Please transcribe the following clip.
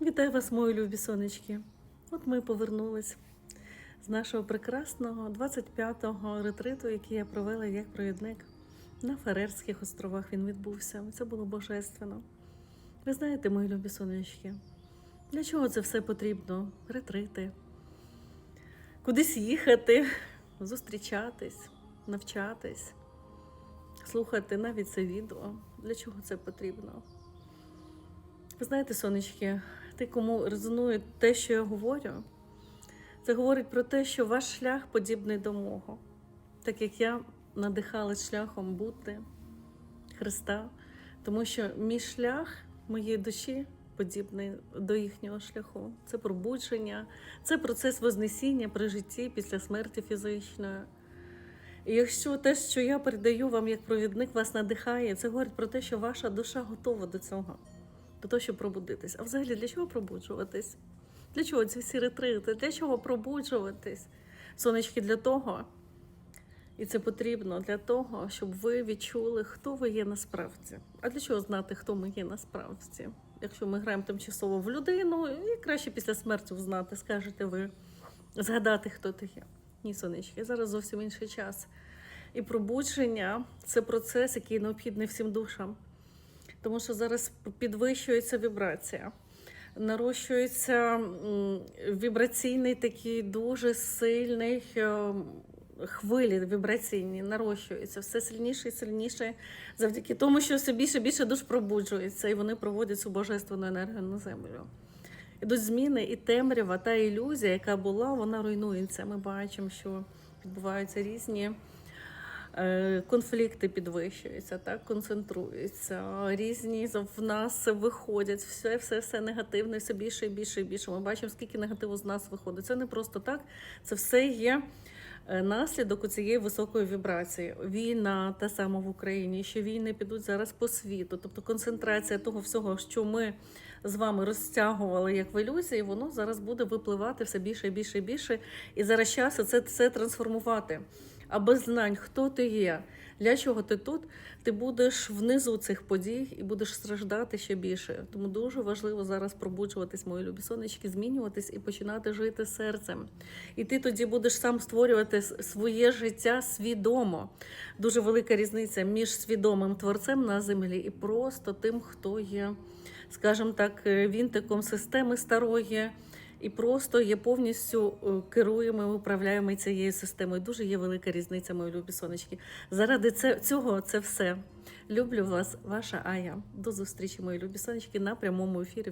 Вітаю вас, мої любі сонечки. От ми повернулись з нашого прекрасного 25-го ретриту, який я провела як провідник на Фарерських островах. Він відбувся. Це було божественно. Ви знаєте, мої любі сонечки, для чого це все потрібно? Ретрити, кудись їхати, зустрічатись, навчатись, слухати навіть це відео. Для чого це потрібно? Ви знаєте, сонечки, ти, кому резонує те, що я говорю, це говорить про те, що ваш шлях подібний до мого. Так як я надихалась шляхом бути Христа, тому що мій шлях моєї душі подібний до їхнього шляху. Це пробудження, це процес вознесіння при житті після смерті фізичної. І якщо те, що я передаю вам як провідник, вас надихає, це говорить про те, що ваша душа готова до цього до того, щоб пробудитись. А взагалі для чого пробуджуватись? Для чого ці всі ретрити? Для чого пробуджуватись? Сонечки для того. І це потрібно для того, щоб ви відчули, хто ви є насправді. А для чого знати, хто ми є насправді? Якщо ми граємо тимчасово в людину, і краще після смерті взнати, скажете ви, згадати, хто ти є. Ні, сонечки, зараз зовсім інший час. І пробудження це процес, який необхідний всім душам тому що зараз підвищується вібрація. Нарощується вібраційний такий дуже сильний е, хвилі вібраційні, нарощуються все сильніше і сильніше завдяки тому, що все більше і більше душ пробуджується, і вони проводять цю божественну енергію на землю. Ідуть зміни, і темрява, та ілюзія, яка була, вона руйнується. Ми бачимо, що відбуваються різні конфлікти підвищуються, так, концентруються, різні в нас виходять, все, все, все негативне, все більше і більше і більше. Ми бачимо, скільки негативу з нас виходить. Це не просто так, це все є. е, Наслідок цієї високої вібрації. Війна та сама в Україні, що війни підуть зараз по світу. Тобто концентрація того всього, що ми з вами розтягували як в ілюзії, воно зараз буде випливати все більше і більше і більше. І зараз час це все трансформувати. А без знань, хто ти є, для чого ти тут, ти будеш внизу цих подій і будеш страждати ще більше. Тому дуже важливо зараз пробуджуватись, мої любі сонечки, змінюватись і починати жити серцем. І ти тоді будеш сам створювати своє життя свідомо. Дуже велика різниця між свідомим творцем на землі і просто тим, хто є, скажімо так, е, вінтиком системи старої. І просто є повністю е, керуємо, управляємо цією системою. Дуже є велика різниця, мої любі сонечки. Заради це, цього це все. Люблю вас, ваша Ая. До зустрічі, мої любі сонечки, на прямому ефірі.